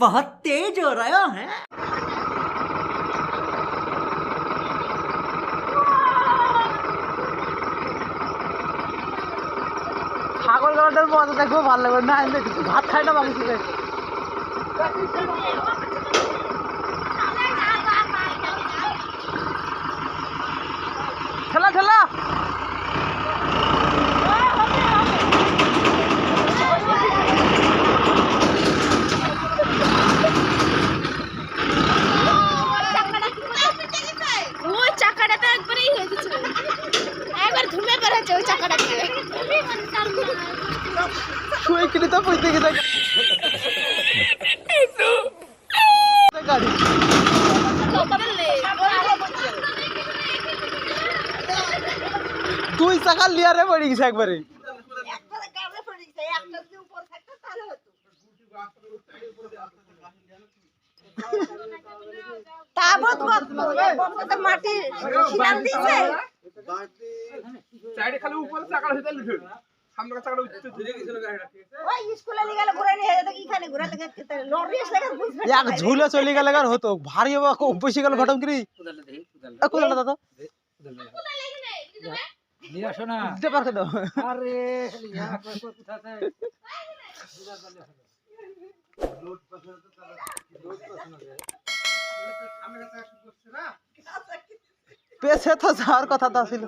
बहुत तेज हो रहा है ছাগল গরুটার মজা দেখবো ভালো লাগবে না আমি দেখি ভাত খাই না বাকি থেকে ঠেলা ঠেলা শুয়ে কিনে তো গেছে গাড়ি। দুই চাকার লিয়ারে পড়ে গেছে একবারে। মাটি ছিলাম দিছে সাইডে খালি উপরে চাকাটা হইতে লিখে এক ঝুলে চলে গেলে আর হতো ভারী গেল ঘটম কোদালটা দাদা না আরে পেছে তো যাওয়ার কথা তো ছিল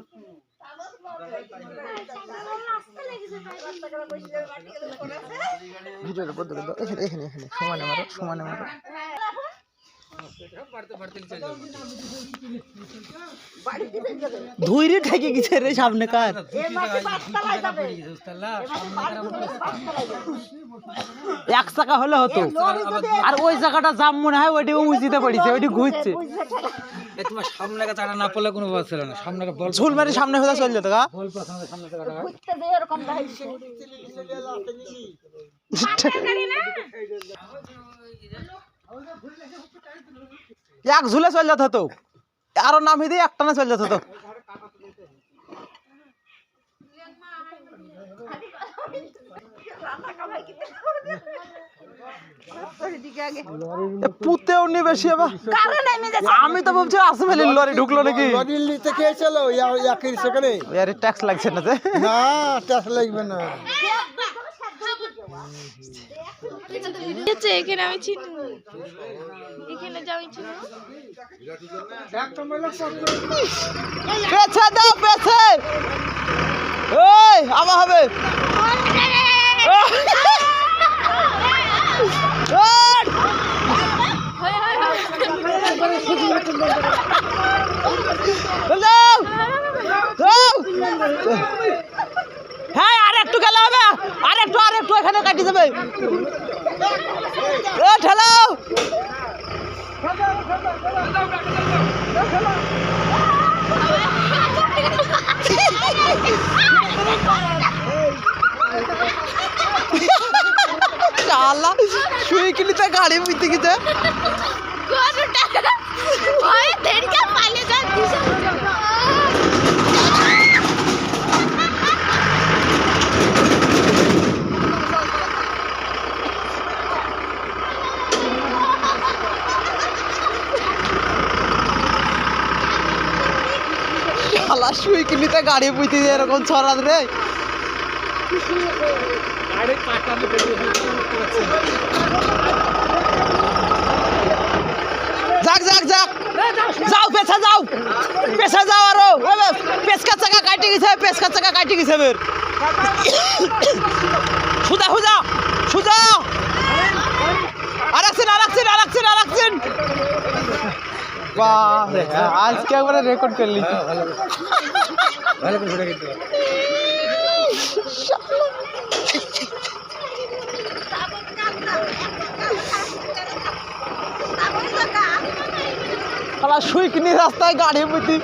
করে দাও। এখানে এখানে এখানে। সমানে মারো সমানে মারো। ঠেকে গেছে রে সামনে কার? চাকা হলে হতো। আর ওই জায়গাটা জাম মনে হয় ওইটি উঁচিতে পড়েছে, ওইটি ঘুরছে। তোমার সামনে চাটা না পড়লে কোনো ব্যাপার ছিল না। সামনে বল ঝুল মেরে সামনে হয়ে চলে যেত গা। বল প্রথমে সামনে চাকাটা এরকম এক ঝুলে চলে যেত হতো আরও নামিয়ে দিয়ে একটা না চলে যেত হতো পুতেও নি বেশি আবার। আমি তো ভাবছি আসমেলি লরি ঢুকলো নাকি? দিল্লিতে কে চলো সেখানে? আরে ট্যাক্স লাগছে না যে। না টাস লাগবে না। এখানে আমি চিনি এখানে যাই চিনি পেছে দাও পেছে ওই আমার হবে ওই! দাও! দাও! হ্যাঁ আর একটু গেলে হবে, আর একটু আর একটু এখানে কাটি যাবে ও ঠেলাও শালা, শুয়ে কিলি তা গাড়ি বুঝতে গেছে। শালা শুয়ে কিলি তা গাড়ি বুঝতে দিয়ে এরকম ছড়াত রে। যাক যাক যাক। যাও আরও। চাকা গেছে চাকা সুজা সুজা সুজা। বাহ আজকে একবারে রেকর্ড ভালো করে ফটো কিন্তু শালা শুই কিনি রাস্তায় গাড়ি হাঁটুন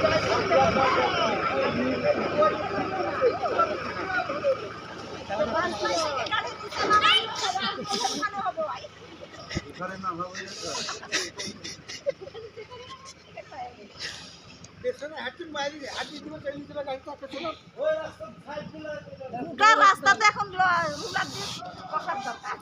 গোটা রাস্তাতে এখন রুলার দিয়ে কষার দরকার।